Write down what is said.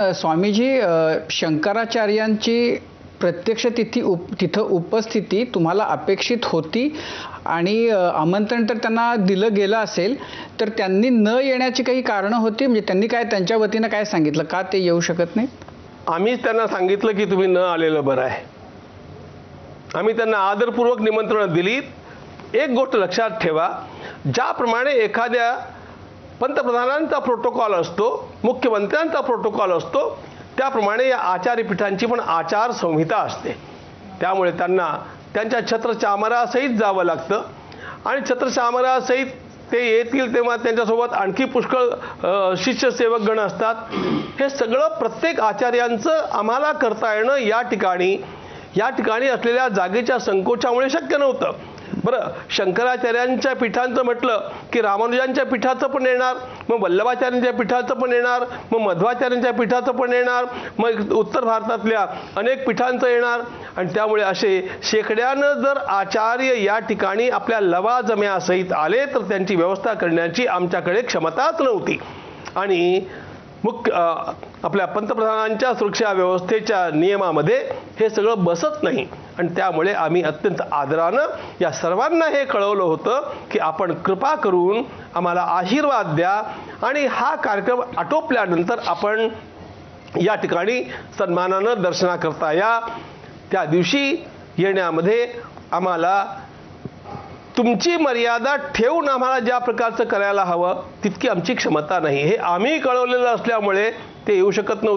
स्वामीजी शंकराचार्यांची प्रत्यक्ष तिथी उप तिथं उपस्थिती तुम्हाला अपेक्षित होती आणि आमंत्रण तर त्यांना दिलं गेलं असेल तर त्यांनी न येण्याची काही कारणं होती? म्हणजे त्यांनी काय त्यांच्या वतीनं काय सांगितलं? का ते येऊ शकत नाही आम्हीच त्यांना सांगितलं की तुम्ही न आलेलं बरं आहे. आम्ही त्यांना आदरपूर्वक निमंत्रणं दिलीत. एक गोष्ट लक्षात ठेवा ज्याप्रमाणे एखाद्या पंतप्रधानांचा प्रोटोकॉल असतो मुख्यमंत्र्यांचा प्रोटोकॉल असतो त्याप्रमाणे या आचार्यपीठांची पण आचारसंहिता असते. त्यामुळे त्यांना त्यांच्या छत्रचामरासहित जावं लागतं आणि छत्रचामरासहित ते येतील तेव्हा त्यांच्यासोबत आणखी पुष्कळ शिष्यसेवकगण शिष्यसेवक गण असतात. हे सगळं प्रत्येक आचार्यांचं आम्हाला करता येणं या ठिकाणी या ठिकाणी असलेल्या जागेच्या संकोचामुळे शक्य नव्हतं. बरं शंकराचार्यांच्या पीठांचं म्हटलं की रामानुजांच्या पीठाचं पण येणार मग वल्लभाचार्यांच्या पीठाचं पण येणार मग मध्वाचार्यांच्या पीठाचं पण येणार मग उत्तर भारतातल्या अनेक पीठांचं येणार. आणि त्यामुळे असे शेकड्यानं जर आचार्य या ठिकाणी आपल्या लवाजम्यासहित आले तर त्यांची व्यवस्था करण्याची आमच्याकडे क्षमताच नव्हती. आणि मुख्य आपल्या पंतप्रधानांच्या सुरक्षा व्यवस्थेच्या नियमामध्ये हे सगळं बसत नाही. आणि त्यामुळे आम्ही अत्यंत आदरानं या सर्वांना हे कळवलं होतं की आपण कृपा करून आम्हाला आशीर्वाद द्या आणि हा कार्यक्रम आटोपल्यानंतर आपण या ठिकाणी सन्मानानं दर्शना करता या. त्या दिवशी येण्यामध्ये आम्हाला तुमची मर्यादा ठेवून आम्हाला ज्या प्रकारचं करायला हवं तितकी आमची क्षमता नाही. हे आम्ही कळवलेलं असल्यामुळे ते येऊ शकत नव्हते.